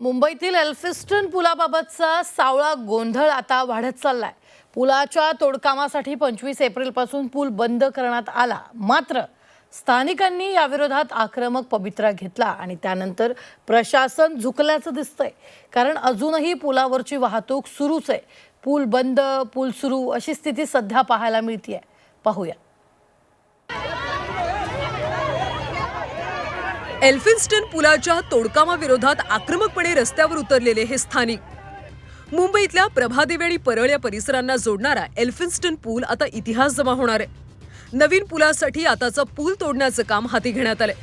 मुंबईतील एल्फिस्टन पुलाबाबतचा सावळा गोंधळ आता वाढत चाललाय. पुलाच्या तोडकामासाठी पंचवीस एप्रिलपासून पूल बंद करण्यात आला. मात्र स्थानिकांनी याविरोधात आक्रमक पवित्रा घेतला आणि त्यानंतर प्रशासन झुकल्याचं दिसतंय. कारण अजूनही पुलावरची वाहतूक सुरूच आहे. पूल बंद पूल सुरू अशी स्थिती सध्या पाहायला मिळतीये. पाहूया. एल्फिन्स्टन पुलाच्या तोडकामाविरोधात आक्रमकपणे रस्त्यावर उतरलेले हे स्थानिक. मुंबईतल्या प्रभादेवी आणि परळ या परिसरांना जोडणारा एल्फिन्स्टन पूल आता इतिहास जमा होणार आहे. नवीन पुलासाठी आताचं पूल तोडण्याचं काम हाती घेण्यात आलंय.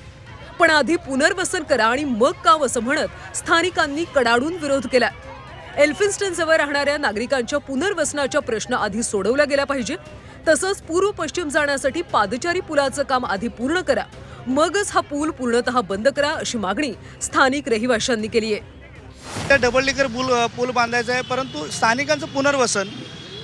पण आधी पुनर्वसन करा आणि मग काम असं म्हणत स्थानिकांनी कडाडून विरोध केला एल्फिन्स्टन जवळ राहणाऱ्या नागरिकांच्या पुनर्वसनाच्या प्रश्न आधी सोडवला गेला पाहिजे तसंच पूर्व पश्चिम जाण्यासाठी पादचारी पुलाचं काम आधी पूर्ण करा. मगच हा पूल पूर्णतः बंद करा अशी मागणी स्थानिक रहिवाशांनी केली आहे. त्या डबल डेकर पूल पूल बांधायचा आहे परंतु स्थानिकांचं पुनर्वसन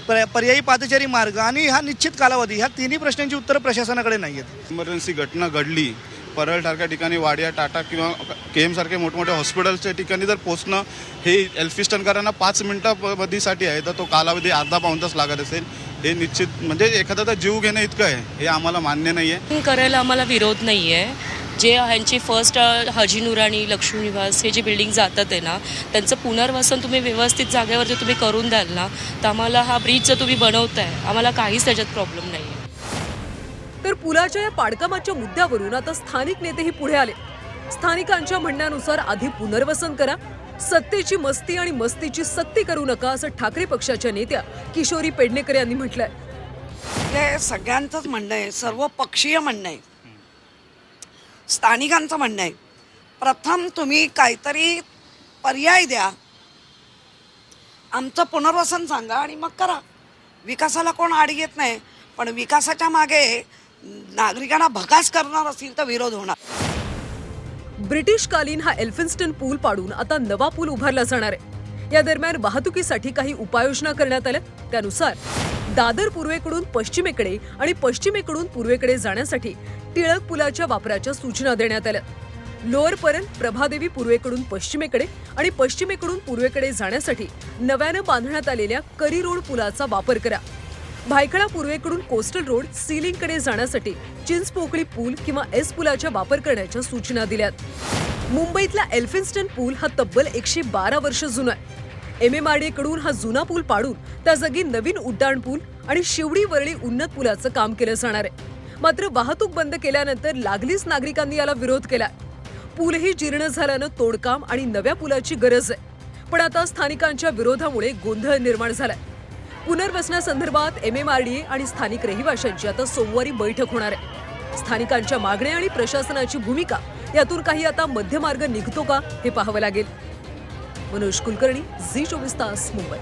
पर- पर्यायी पादचारी मार्ग आणि हा निश्चित कालावधी ह्या तिन्ही प्रश्नांची उत्तरं प्रशासनाकडे नाही आहेत इमर्जन्सी घटना घडली. परळसारख्या ठिकाणी वाडिया टाटा किंवा के एमसारख्या मोठमोठ्या हॉस्पिटलच्या ठिकाणी जर पोचणं हे एल्फिस्टनकरांना पाच मिनिटामध्येसाठी आहे तर तो कालावधी अर्धा पाऊण तास लागत असेल. हे निश्चित म्हणजे एखाद्याचा जीव घेणं इतकं आहे. हे आम्हाला मान्य नाही आहे करायला आम्हाला विरोध नाही आहे जे ह्यांची फर्स्ट हाजी नुराणी लक्ष्मी निवास हे जे बिल्डिंग जातात आहे ना त्यांचं पुनर्वसन तुम्ही व्यवस्थित जागेवर जर तुम्ही करून द्याल ना तर आम्हाला हा ब्रिज जर तुम्ही बनवताय आम्हाला काहीच त्याच्यात प्रॉब्लेम नाही आहे तर पुलाच्या या पाडकामाच्या मुद्द्यावरून आता स्थानिक नेतेही पुढे आले. स्थानिकांच्या म्हणण्यानुसार आधी पुनर्वसन करा सत्तेची मस्ती आणि मस्तीची सक्ती करू नका असं ठाकरे पक्षाच्या नेत्या किशोरी पेडणेकर यांनी म्हटलंय. हे सगळ्यांचंच म्हणणं आहे सर्व पक्षीय म्हणणं आहे. स्थानिकांचं म्हणणं आहे. प्रथम तुम्ही काहीतरी पर्याय द्या. आमचं पुनर्वसन सांगा आणि मग करा. विकासाला कोण आड येत नाही पण विकासाच्या मागे नागरिकांना भकास करणार असतील तर विरोध होणार. ब्रिटिशकालीन हा एल्फिन्स्टन पूल पाडून आता नवा पूल उभारला जाणार आहे. या दरम्यान वाहतुकीसाठी काही उपाययोजना करण्यात आल्या. त्यानुसार दादर पूर्वेकडून पश्चिमेकडे आणि पश्चिमेकडून पूर्वेकडे जाण्यासाठी टिळक पुलाच्या वापराच्या सूचना देण्यात आल्या. लोअर परल प्रभादेवी पूर्वेकडून पश्चिमेकडे आणि पश्चिमेकडून पूर्वेकडे जाण्यासाठी नव्यानं बांधण्यात आलेल्या करी रोड पुलाचा वापर करा. भायखळा पूर्वेकडून कोस्टल रोड सीलिंगकडे जाण्यासाठी चिंचपोकळी पूल किंवा एस पुलाचा वापर करण्याच्या सूचना दिल्यात. मुंबईतला एल्फिन्स्टन पूल हा तब्बल एकशे बारा वर्ष जुना आहे. एम एम आरकडून हा जुना पूल पाडून त्या जागी नवीन उड्डाण पूल आणि शिवडी वरळी उन्नत पुलाचं काम केलं जाणार आहे. मात्र वाहतूक बंद केल्यानंतर लागलीच नागरिकांनी याला विरोध केला पूलही जीर्ण झाल्यानं तोडकाम आणि नव्या पुलाची गरज आहे. पण आता स्थानिकांच्या विरोधामुळे गोंधळ निर्माण झालाय. पुनर्वसनासंदर्भात एम एम आर डी आणि स्थानिक रहिवाशांची आता सोमवारी बैठक होणार आहे. स्थानिकांच्या मागण्या आणि प्रशासनाची भूमिका यातून काही आता मध्यमार्ग निघतो का हे पाहावं लागेल. मनोज कुलकर्णी झी चोवीस तास मुंबई.